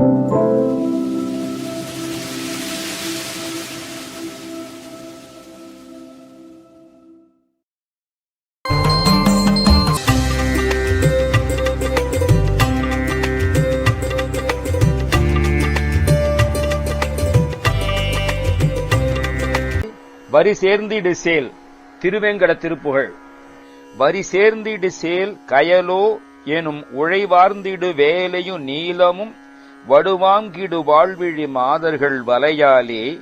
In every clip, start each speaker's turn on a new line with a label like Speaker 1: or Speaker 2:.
Speaker 1: வரி சேர்ந்திடு சேல் திருவேங்கட திருப்புகழ். வரி சேர்ந்திடு சேல் கயலோ எனும் உழைவார்ந்திடு வேலையும் நீளமும் வடுவாங்கிடு வாழ்விழி மாதர்கள் வலையாலே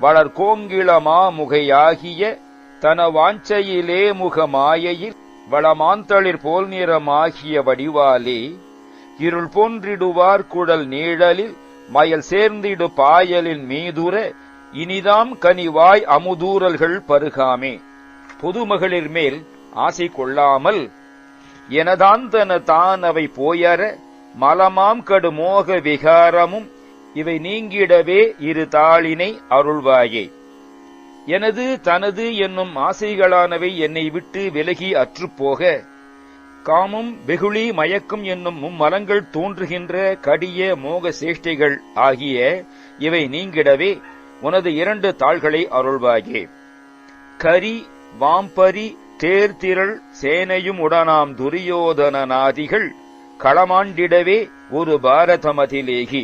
Speaker 1: வளர்கோங்கிளமா முகையாகிய மாமுகையாகிய தன வாஞ்சையிலே முக மாயையில் வளமாந்தளிர் போல் நிறமாகிய வடிவாலே இருள் போன்றிடுவார் குழல் நீழலில் மயல் சேர்ந்திடு பாயலின் மீதுர இனிதாம் கனிவாய் அமுதூரல்கள் பருகாமே. பொதுமகளிர் மேல் ஆசை கொள்ளாமல் எனதாந்தன தான் அவை போயற மலமாம் கடு மோக விகாரமும் இவை நீங்கிடவே இரு தாளினை அருள்வாயே. எனது தனது என்னும் ஆசைகளானவை என்னை விட்டு விலகி அற்றுப்போக காமும் வெகுளி மயக்கும் என்னும் மும்மலங்கள் தோன்றுகின்ற கடிய மோக சேஷ்டைகள் ஆகிய இவை நீங்கிடவே உனது இரண்டு தாள்களை அருள்வாயே. கரி வாம்பரி தேர்திரள் சேனையும் உடனாம் துரியோதனநாதிகள் களமாண்டிடவே ஒரு பாரதமதிலேகி.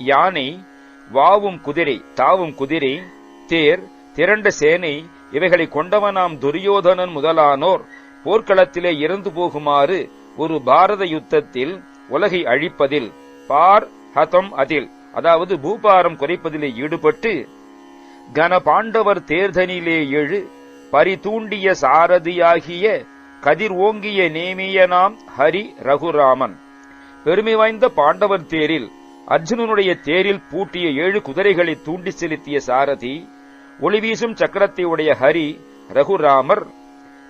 Speaker 1: யானை வாவும் குதிரை தாவும் குதிரை தேர் திரண்ட சேனை இவைகளை கொண்டவனாம் துரியோதனன் முதலானோர் போர்க்களத்திலே இறந்து போகுமாறு ஒரு பாரத யுத்தத்தில் உலகை அழிப்பதில் பார் ஹதம் அதில் அதாவது பூபாரம் குறைப்பதிலே ஈடுபட்டு கன பாண்டவர் தேர்தனிலே எழு பரிதூண்டிய சாரதியாகிய கதிர் ஓங்கிய நேமியனாம் ஹரி ரகுராமன். பெருமை வாய்ந்த பாண்டவர் தேரில் அர்ஜுனனுடைய தேரில் பூட்டிய ஏழு குதிரைகளை தூண்டி செலுத்திய சாரதி ஒளிவீசும் சக்கரத்தை உடைய ஹரி ரகுராமர்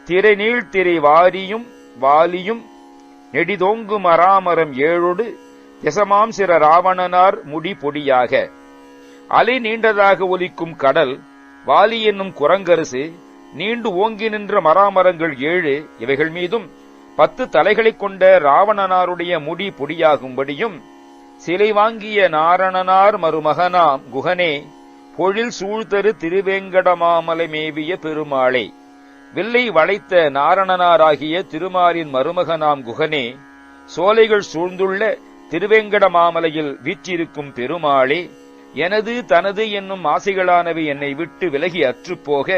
Speaker 1: திரைநீள் திரை வாரியும் வாலியும் நெடிதோங்கு மராமரம் ஏழோடு திசமாம் சிற ராவணனார் முடி பொடியாக. அலை நீண்டதாக ஒலிக்கும் கடல் வாலி என்னும் குரங்கரசு நீண்டு ஓங்கி நின்ற மராமரங்கள் ஏழு இவைகள் மீதும் பத்து தலைகளைக் கொண்ட ராவணனாருடைய முடி பொடியாகும்படியும் சிலை வாங்கிய நாரணனார் மருமகனாம் குகனே பொழில் சூழ்தரு திருவேங்கடமாமலை மேவிய பெருமாளே வில்லை வளைத்த நாரணனாராகிய திருமாலின் மருமகனாம் குகனே சோலைகள் சூழ்ந்துள்ள திருவேங்கடமாமலையில் வீற்றிருக்கும் பெருமாளே எனது தனது என்னும் ஆசைகளானவை என்னை விட்டு விலகி அற்றுப்போக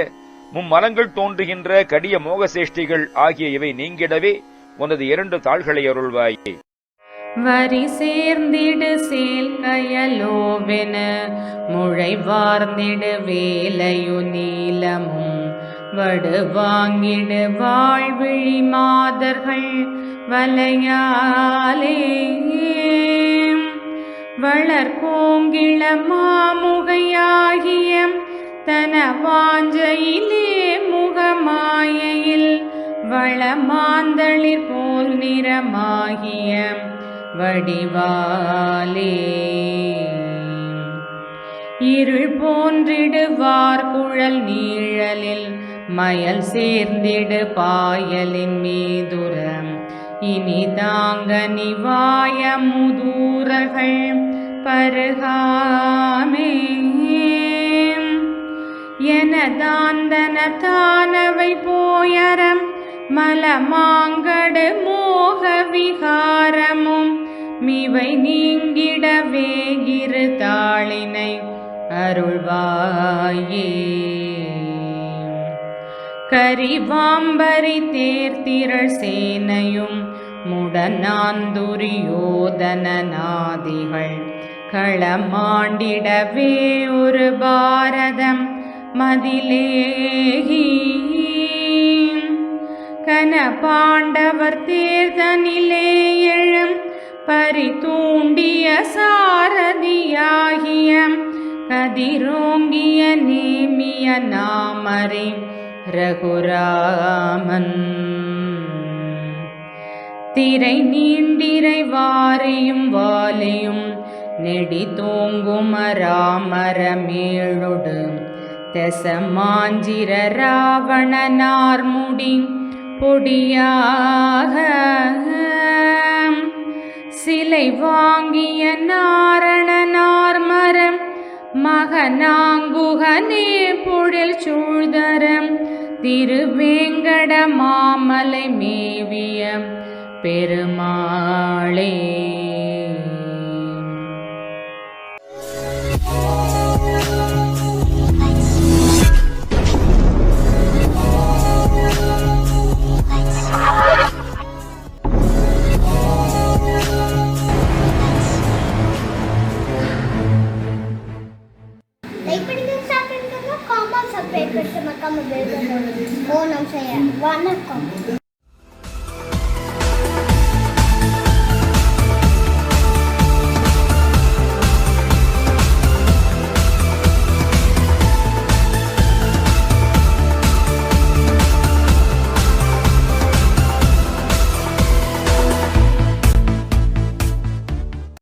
Speaker 1: மும்மரங்கள் தோன்றுகின்ற கடிய மோகசேஷ்டிகள் ஆகிய இவை நீங்கிடவே உனது இரண்டு தாள்களை அருள்வாயே.
Speaker 2: வரி சேர்ந்திடு சேல் கயலோவென முழை வார்ந்திடு வேலையு நீலமும். வடு வாங்கிடு வாழ்விழி மாதர்கள் வலையாலே. வளர்கோங்கிள மாமுகையாகிய தன வாஞ்சையிலே வளமாந்தளிர் போல் நிறமாகிய வடிவாலே. இருள் போன்றிடுவார் குழல் நீழலில் மயல் சேர்ந்திடு பாயலின் மீதுரம். இனி தாங்க நிவாய முதூரர்கள் பருகாமே. எனதாந்தன தானவை போயர மலமாங்கடு மோக விகாரமும் மிவை நீங்கிடவே இரு தாளினை அருள்வாயே. கரிவாம்பரி தேர்த்திரள் சேனையும் முடநாந்துரியோதனநாதிகள் களமாண்டிடவே ஒரு பாரதம் மதிலேகி. கன பாண்டவர் தேர்தனிலே எழும். பரிதூண்டிய சாரதியாகிய கதிரோங்கிய நேமிய நாமரே ரகுராமன். திரை நீண்டிரை வாரியும் வாலியும் நெடி தோங்கும் ராமரமேழொடு தெசமாஞ்சிர ராவணனார் முடி பொடியாக சிலை வாங்கிய நாரணனார் மரம் மகனாங்குகனே பொழில் சூழ்தரம் திருவேங்கட மாமலை மேவிய பெருமாளே.
Speaker 3: 我能吃呀，我那个